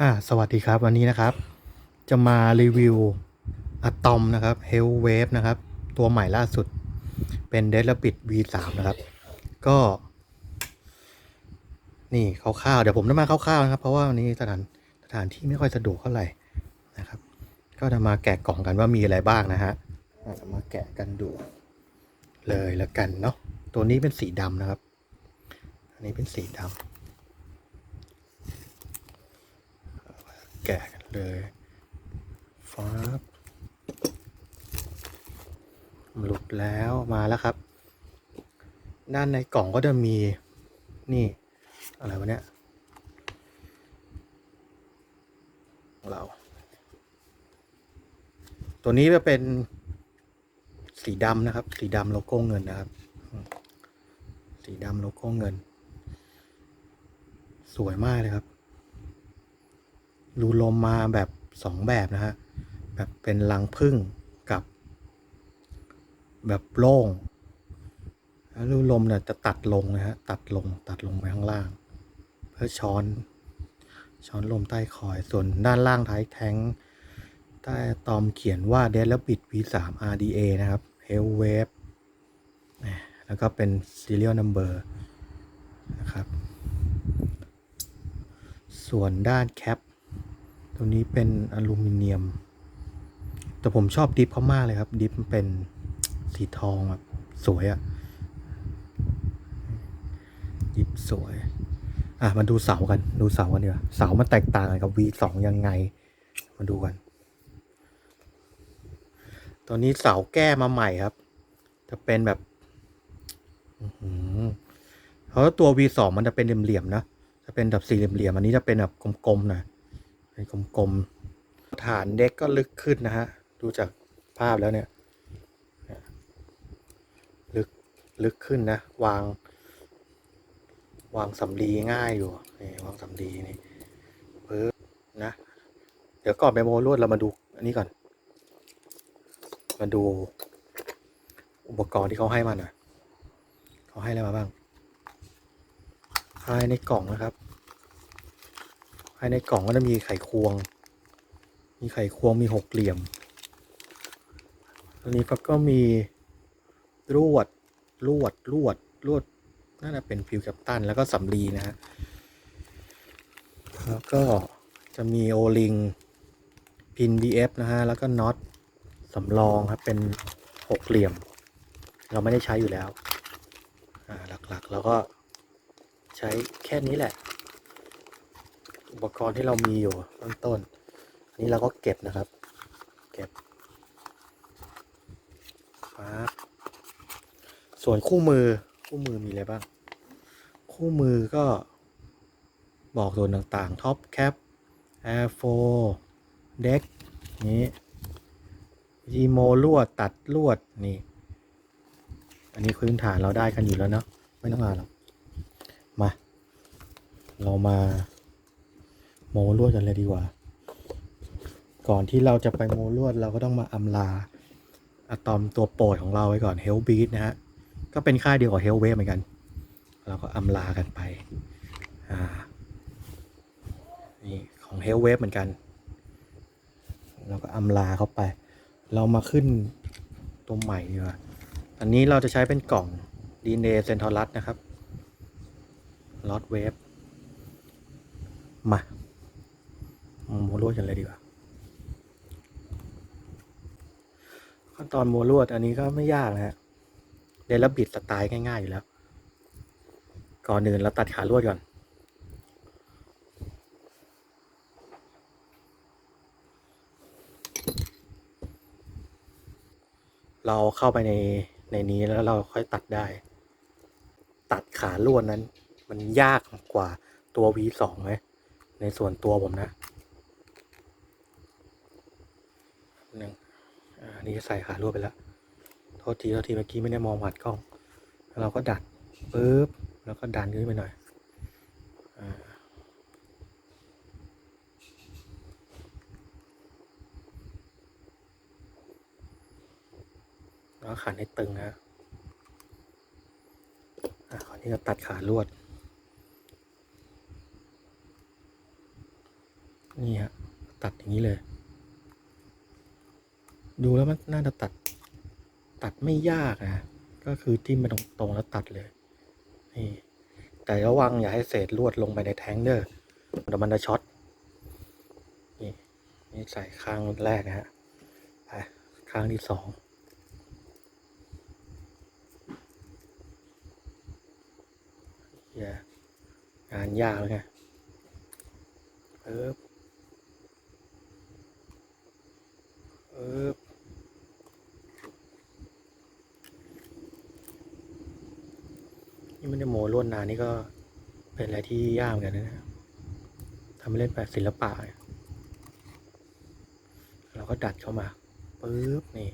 อ่าสวัสดีครับวันนี้นะครับ จะมารีวิวอะตอมนะครับ Hell Wave นะครับ ตัวใหม่ล่าสุดเป็น d e l a b i t V3 นะครับ ก็ นี่คร่าวๆเดี๋ยวผมจะมาคร่าวๆนะครับ เพราะว่าวันนี้สถานสถานที่ไม่ค่อยสะดวกเท่าไหร่นะครับ ก็จะมาแกะกล่องกันว่ามีอะไรบ้างนะฮะอะมาแกะกันดู เลยล้วกันเนาะตัวนี้เป็นสีดำนะครับ อันนี้เป็นสีดำ แกะกันเลยฟ้าหลุดแล้วมาแล้วครับ ด้านในกล่องก็จะมีนี่ อะไรวะเนี่ยเรา ตัวนี้จะเป็นสีดำนะครับ สีดำโลโก้เงินนะครับ สีดำโลโก้เงิน สวยมากเลยครับ รูลมมาแบบสองแบบนะฮะ แบบเป็นรังพึ่งกับ แบบโล่งแล้วรูลมเนี่ยจะตัดลงนะฮะ ตัดลงตัดลงไปข้างล่าง เพื่อช้อนช้อนลมใต้คอย ส่วนด้านล่างท้ายแทงใต้ตอมเขียนว่า d e a d l a b i t V3 RDA นะครับ Hell Wave แล้วก็เป็น serial number นะครับ ส่วนด้านแคป ตัวนี้เป็นอลูมิเนียม แต่ผมชอบดิฟเขามากเลยครับ ดิฟมันเป็นสีทองแบบสวยอะดิฟสวย อะ มาดูเสากัน ดูเสากันดีกว่า เสามันแตกต่างกับ V2 ยังไง มาดูกัน ตัวนี้เสาแก้มาใหม่ครับ จะเป็นแบบเพราะว่าตัว V2 มันจะเป็นเหลี่ยมๆนะ จะเป็นแบบสี่เหลี่ยมๆ อันนี้จะเป็นแบบกลมๆหนะ เป็นกลมๆ ฐานเด็กก็ลึกขึ้นนะฮะ ดูจากภาพแล้วเนี่ย ลึก ลึกขึ้นนะ วาง วางสำลีง่ายอยู่ นี่วางสำลีนี่เพิ่นะ เดี๋ยวก่อนไปโมลวดเรามาดูอันนี้ก่อน มาดูอุปกรณ์ที่เขาให้มาหน่อยเขาให้อะไรมาบ้างภายในกล่องนะครับ ภายในกล่องก็จะมีไขควง มีไขควงมีหกเหลี่ยมอันนี้ก็มีลวดลวดลวดลวดน่าจะเป็นฟิวแคปตันแล้วก็สำลีนะฮะแล้วก็จะมีโอลิงพิน VF นะฮะแล้วก็น็อตสำรองครับเป็นหกเหลี่ยม เราไม่ได้ใช้อยู่แล้วหลักๆ แล้วก็ใช้แค่นี้แหละ อุปกรณ์ที่เรามีอยู่ต้นต้น อันนี้เราก็เก็บนะครับ เก็บครับส่วนคู่มือคู่มือมีอะไรบ้าง คู่มือก็บอกส่วนต่างๆท็อปแคปแอร์โฟเด็กนี้ยีโมลวดตัดลวดนี่ อันนี้พื้นฐานเราได้กันอยู่แล้วเนาะไม่ต้องอ่านหรอกมา เรามา โมลวดกันเลยดีกว่า ก่อนที่เราจะไปโมลวดเราก็ต้องมาอำลาอะตอมตัวโปรดของเราไว้ก่อน Hell Beat นะฮะ ก็เป็นค่ายเดียวกับ Hell Wave เหมือนกัน เราก็อำลากันไป อ่า นี่ของ Hell Wave เหมือนกันเราก็อำลาเข้าไป เรามาขึ้นตัวใหม่ดีกว่า อันนี้เราจะใช้เป็นกล่อง d n a c e n t a u r u s นะครับลอตเวฟมา โมลวดกันเลยดีกว่าขั้นตอนโมลวดอันนี้ก็ไม่ยากนะฮะเดลบิดสไตล์ง่ายๆอยู่แล้ว ก่อนอื่นเราตัดขาลวดก่อนเราเข้าไปในในนี้แล้วเราค่อยตัดได้ ตัดขาลวดนั้น มันยากกว่าตัว V2 ไหมในส่วนตัวผมนะ หนึ่งอ่านี่ใส่ขาลวดไปแล้วโทษทีโทษทีเมื่อกี้ไม่ได้มองผ่านกล้อง เราก็ดัดปึ๊บแล้วก็ดันขึ้นไปหน่อยอ่าแล้วก็ขันให้ตึงนะอะคราวนี้ก็ตัดขาลวด นี่ฮะตัดอย่างนี้เลย ดูแล้วมันน่าจะตัด ตัดไม่ยากนะก็คือทิ่มไปตรงๆแล้วตัดเลยนี่แต่ระวังอย่าให้เศษลวดลงไปในแทงเดอร์เดี๋ยวมันจะช็อตนี่นี่ใส่ข้างแรกนะฮะไปข้างที่สองงานยากเลยไงเออเออนี่มั นจะโมล้วนนานนี่ก็เป็นอะไรที่ยากเหมือนกันนะเนี่ยทำให้เล่นแบบศิลปะเนี่ยเราก็ดัดเข้ามาปึ๊บนี่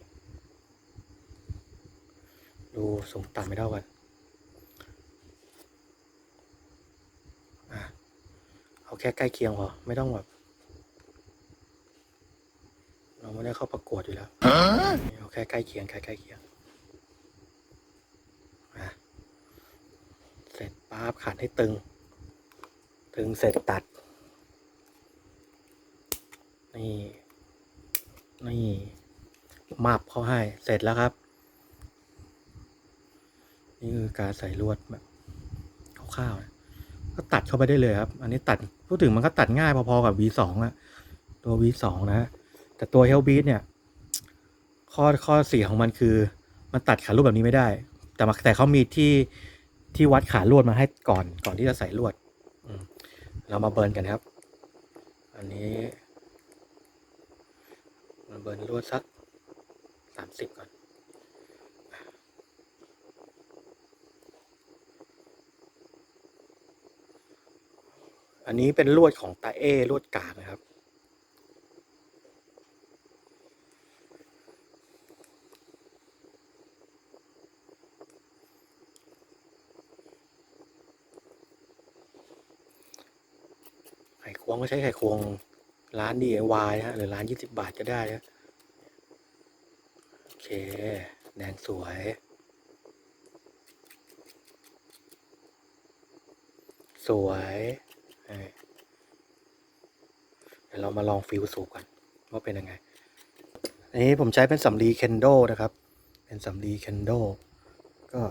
ดูสูงต่ำไม่เท่ากันอะเอาแค่ใกล้เคียงพอไม่ต้องแบบเราไม่ได้เข้าประกวดอยู่แล้วเอาแค่ใกล้เคียงแค่ใกล้เคียงอะเสร็จ ปั๊บขันให้ตึง ตึงเสร็จตัด นี่ นี่มับเขาให้เสร็จแล้วครับ นี่คือการใส่ลวดแบบคร่าวๆนะก็ตัดเข้าไปได้เลยครับ อันนี้ตัดพูดถึงมันก็ตัดง่ายพอๆกับ V2 อะตัว V2 นะ แต่ตัว Hellbeat เนี่ย ข้อข้อเสียของมันคือ มันตัดขาลวดแบบนี้ไม่ได้ แต่แต่เขามีที่ ที่วัดขาลวดมาให้ก่อนก่อนที่จะใส่ลวดเรามาเบิร์นกันครับ อันนี้มาเบิร์นลวดสักสามสิบก่อนอันนี้เป็นลวดของตาเอลวดกากนะครับ ควงก็ใช้ไข่ควงร้าน DIY นะฮะหรือร้านยี่สิบาทก็ได้นะโอเค แดงสวย สวยเดี๋ยวเรามาลองฟิลสูบกัน ว่าเป็นยังไง อันนี้ผมใช้เป็นสำลีเคนโดนะครับ เป็นสำลีเคนโดก็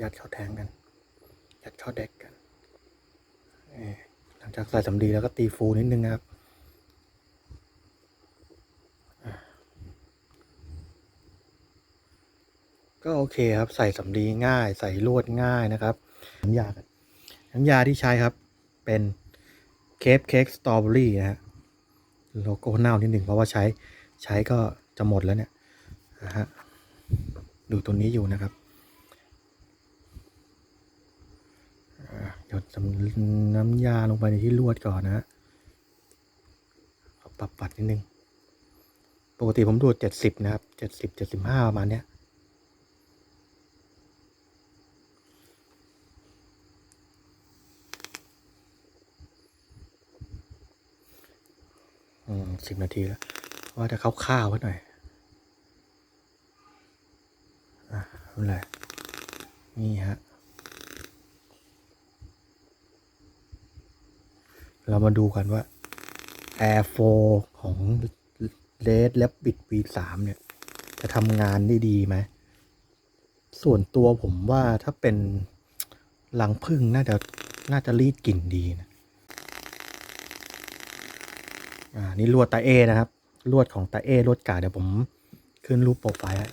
ยัดเข้าแทงกัน ยัดเข้าเด็กกัน เออ หลังจากใส่สำลีแล้วก็ตีฟูนิดนึงนะครับก็โอเคครับใส่สำลีง่าย ใส่ลวดง่ายนะครับน้ำยากันน้ำยาที่ใช้ครับ เป็นเคปเค้กสตรอเบอรี่นะฮะโลโก้เน่านิดหนึ่งเพราะว่าใช้ใช้ก็จะหมดแล้วเนี่ยนะฮะดูตัวนี้อยู่นะครับอ่า หยดน้ำยาลงไปในที่ลวดก่อนนะฮะปรับปัดนิดนึง ปกติผมดูดเจ็ดสิบนะครับเจ็ดสิบเจ็ดสิบห้าประมาณเนี้ยอืมสิบนาทีแล้ว ว่าจะเข้าวไว้หน่อย อะไม่เป็นไรนี่ฮะ เรามาดูกันว่า Air 4ของ Red Rabbit V3 เนี่ย จะทำงานได้ดีไหม ส่วนตัวผมว่าถ้าเป็นหลังพึ่งน่าจะน่าจะรีดกลิ่นดีนะ อ่า นี่ลวดตาเอนะครับ ลวดของตาเอลวดกาเดี๋ยวผมขึ้นรูปโปรไฟล์อะ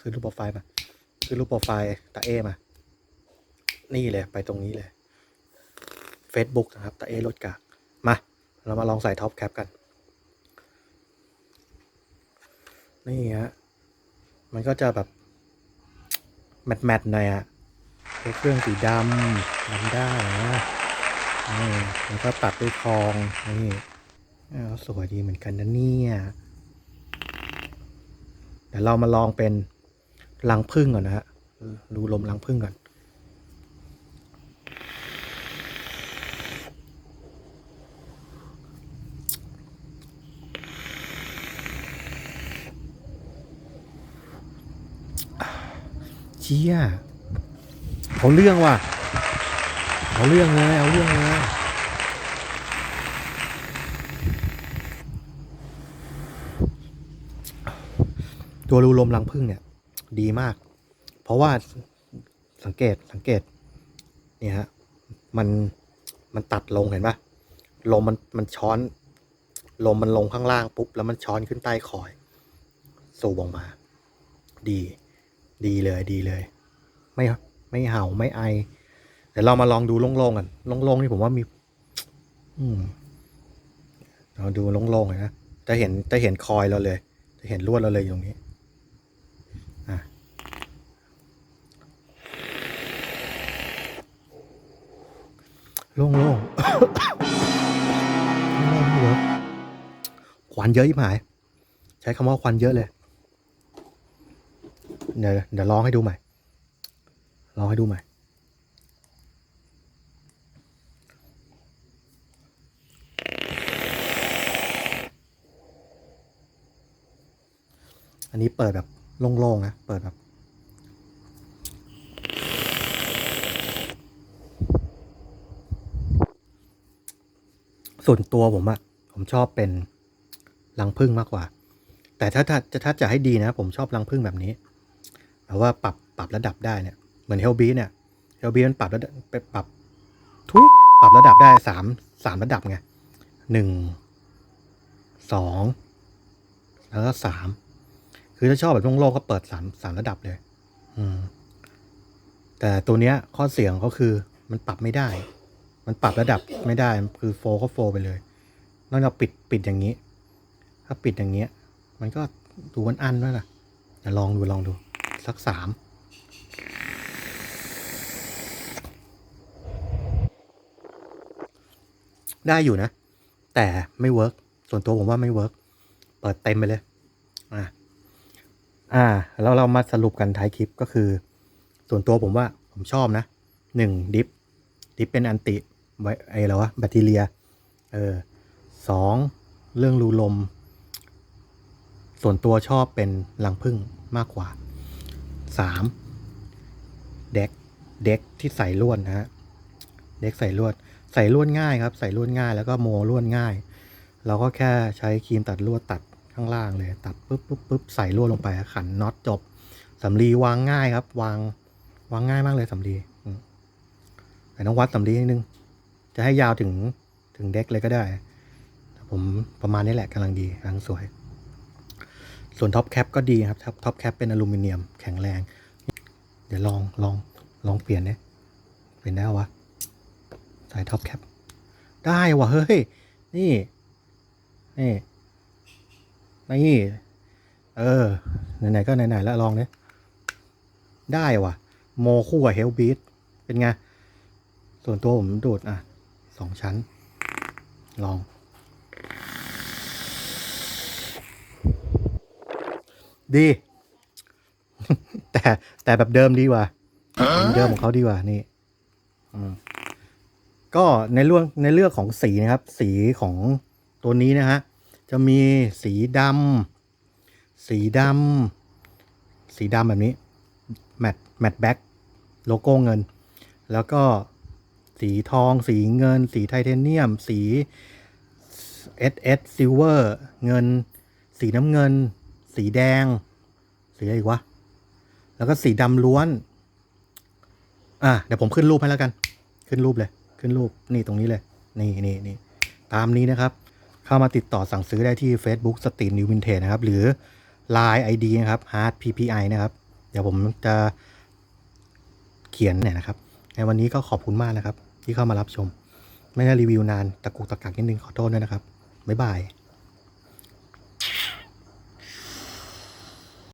ขึ้นรูปโปรไฟล์มา ขึ้นรูปโปรไฟล์ตาเอมา นี่เลยไปตรงนี้เลย Facebook นะครับตาเอลดกามา เรามาลองใส่ท็อปแคปกัน นี่ฮะ มันก็จะแบบ แมทแมทหน่อยอะเครื่องสีดำดำได้นะนี่แล้วก็ตัดด้วยทองนี่อ้าวสวยดีเหมือนกันนะเนี่ยเดี๋ยวเรามาลองเป็นรังพึ่งก่อนนะฮะดูลมรังพึ่งก่อน เชี่ยเอาเรื่องว่ะเอาเรื่องเลยเอาเรื่องเลยตัวรูลมรังพึ่งเนี่ย ดีมาก เพราะว่าสังเกตสังเกต เนี่ยฮะมันมันตัดลงเห็นปะลมมันมันช้อน ลมมันลงข้างล่างปุ๊บ แล้วมันช้อนขึ้นใต้คอย สูบออกมา ดี ดีเลยดีเลย ไม่ไม่เห่าไม่ไอเดี๋ยวเรามาลองดูโล่งๆกันโล่งๆนี่ผมว่ามี อืมเราดูโล่งๆเลยนะจะเห็นจะเห็นคอยเราเลย จะเห็นลวดเราเลยอยู่ตรงนี้อะโล่งๆโล่งๆเวิร์กควันเยอะยิ่หาย ใช้คำว่าควันเยอะเลย เดี๋ยวเดี๋ยวลองให้ดูใหม่ลองให้ดูใหม่ อันนี้เปิดแบบโล่งๆนะ เปิดแบบส่วนตัวผมอะผมชอบเป็นรังผึ้งมากกว่า แต่ถ้าถ้าจะถ้าจะให้ดีนะ ผมชอบรังผึ้งแบบนี้ แบบว่าปรับปรับระดับได้เนี่ยเหมือนเฮลบีเนี่ยเฮลบีมันปรับระดับไปปรับทุยปรับระดับได้สามสามระดับไงหนึ่งสองแล้วก็สามคือถ้าชอบแบบโล่งๆก็เปิดสามสามระดับเลย อืม แต่ตัวเนี้ยข้อเสียงก็คือมันปรับไม่ได้ มันปรับระดับไม่ได้คือโฟก็โฟไปเลยนอกจากปิดปิดอย่างนี้ ถ้าปิดอย่างเงี้ย มันก็ดูอันอันด้วยนะลองดูลองดู สักสามได้อยู่นะ แต่ไม่เวิร์กส่วนตัวผมว่าไม่เวิร์กเปิดเต็มไปเลย อ่าอ่า แล้วเรามาสรุปกันท้ายคลิปก็คือ ส่วนตัวผมว่าผมชอบนะหนึ่งดิฟดิฟเป็นอันติไว้ไอ้แล้ววะแบคทีเรีย เออสองเรื่องรูลม ส่วนตัวชอบเป็นรังผึ้งมากกว่า สามเด็กเด็กที่ใส่ลวดนะฮะเด็กใส่ลวด ใส่ลวดง่ายครับ ใส่ลวดง่ายแล้วก็โมลวดง่าย เราก็แค่ใช้ครีมตัดลวดตัดข้างล่างเลย ตัดปุ๊บปุ๊บปุ๊บใส่ลวดลงไปขันน็อตจบสำลีวางง่ายครับ วางวางง่ายมากเลยสำลีอืมแต่ต้องวัดสำลีนิดนึง จะให้ยาวถึงถึงเด็กเลยก็ได้ ผมประมาณนี้แหละกำลังดีกำลังสวย ส่วนท็อปแคปก็ดีครับท็อปแคปเป็นอลูมิเนียมแข็งแรง เดี๋ยวลองลองลองเปลี่ยนเนี่ยเปลี่ยนได้วะใส่ท็อปแคปได้วะเฮ้ย นี่ นี่นี่เออ ไหนๆก็ไหนๆแล้วลองเนี่ยได้วะโมคู่กับเฮลบีทเป็นไง ส่วนตัวผมดูดอะสองชั้น ลอง ดี แต่แต่แบบเดิมดีกว่าเดิมของเขาดีกว่านี่อืมก็ในเรื่องในเรื่องของสีนะครับ สีของตัวนี้นะฮะจะมีสีดำสีดำสีดำแบบนี้แมทแมทแบ็กโลโก้เงิน แล้วก็สีทอง สีเงิน สีไทเทเนียม สี SS Silver เงิน สีน้ำเงิน สีแดง สีอะไรอีกวะ แล้วก็สีดำล้วน อะเดี๋ยวผมขึ้นรูปให้แล้วกัน ขึ้นรูปเลย ขึ้นรูปนี่ตรงนี้เลย นี่นี่นี่ตามนี้นะครับ เข้ามาติดต่อสั่งซื้อได้ที่ Facebook สตรีมนิววินเทจนะครับ หรือ Line ID นะครับ Hard PPI นะครับ เดี๋ยวผมจะเขียนเนี่ยนะครับ ในวันนี้ก็ขอบคุณมากนะครับ ที่เข้ามารับชม ไม่ได้รีวิวนานตะกุกตะกักนิดนึงขอโทษด้วยนะครับ บ๊ายบาย